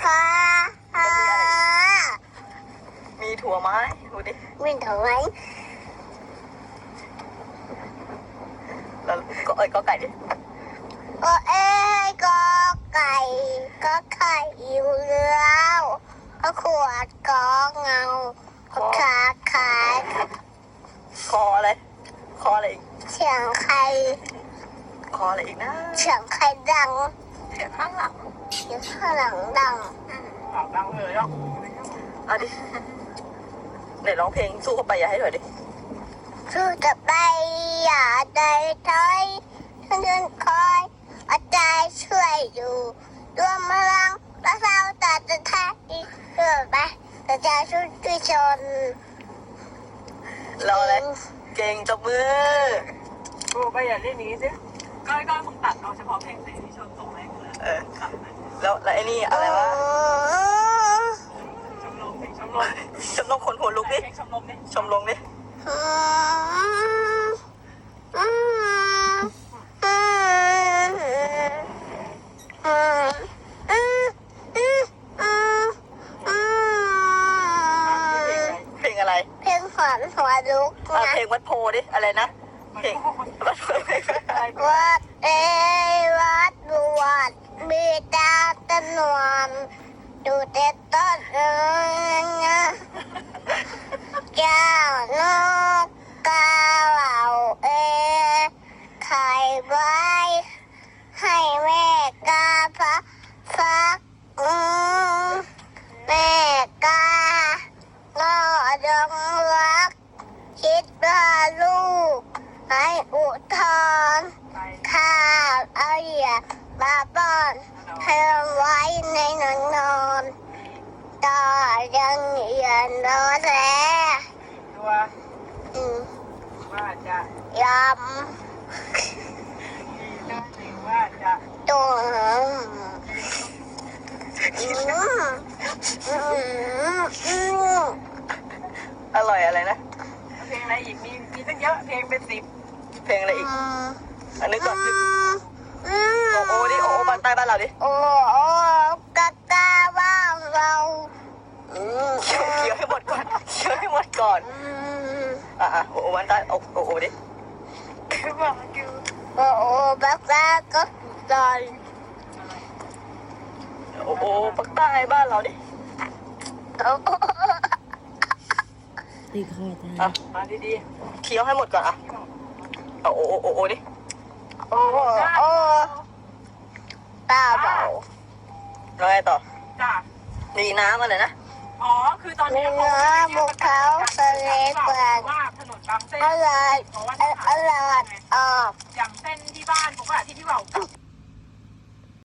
ค่ะ มีถั่วไม้ดูดิมีถั่วไหมแล้วก็อยกไก่ดิก็เอ้ยก็ไก่ก็ไข่อยู่แล้วก็ขวดก็เงาขาขายคออะไรคออะไรอีกเฉียงใครคออะไรอีกนะเฉียงใครดังเฉียงข้างหลัง เสียงข้างหลังดังดังเลยอะเอาดิไหนร้องเพลงสู้เข้าไปอย่าให้หน่อยดิสู้จะไปอย่าได้ถอยฉันเดินคอยเอาใจช่วยอยู่รวมพลังและเราตัดจะแท้อีกเกิดไปแต่จะช่วยช่วยชนรออะไรเก่งจบมือโอ้ไปอย่าเล่นนี้สิก้อยก้อยคงตัดเอาเฉพาะเพลงเสียงที่ชนส่งให้กูเลยเออ แล้วแล้วไอ้นี่อะไรวะชมรมคนหัวลุกดิชมรมดิชมรมดิเพลงอะไรเพลงขวานหัวลุกนะเพลงวัดโพดิอะไรนะเพลงวัดโพวัดเอวัดดู ดูแต่ต้นเอิงเจ้านกกาเหล่าเอไข่ไว้ให้แม่กาพักฟักอืมแม่กาก็ดงรัก คิดว่าลูก ให้อุทธรข้าวเอาเหยียบมาป้อน ว่าจะยดีนะหรือว่าจะำตัวอืมอืมอืมอร่อยอะไรนะ เพลงอะไรอีกมีมีตั้งเยอะเพลงเป็นสิบเพลงอะไรอีกอันนึกก่อนนึกอืมโอโอดิโอโอบ้านใต้บ้านเราดิ โอ้โอ้กะกาบ้างเราอืมเคี้ยวเคี้ยวให้หมดก่อนเคี้ยวให้หมดก่อน อืม อะอะโอโอบ้านใต้โอโอโอดิคือว่ามันคือโอ้โอ้บักกาก็ตอนโอโอภาคใต้บ้านเราดิโอ้โอ้ตีคอตายอะมาดีเคี้ยวให้หมดก่อนอะเอาโอโอโอโอดิโอ้โอ้ตาเบาแล้วไงต่อๆจ้ามีน้ำอะไรนะ อ๋อ คือตอนนี้เนื้อบุกเขาทะเลกว่าว่าถนนบางเส้นอร่อยเพราะว่าอร่อยออกอย่างเส้นที่บ้านผมอะที่พี่เบา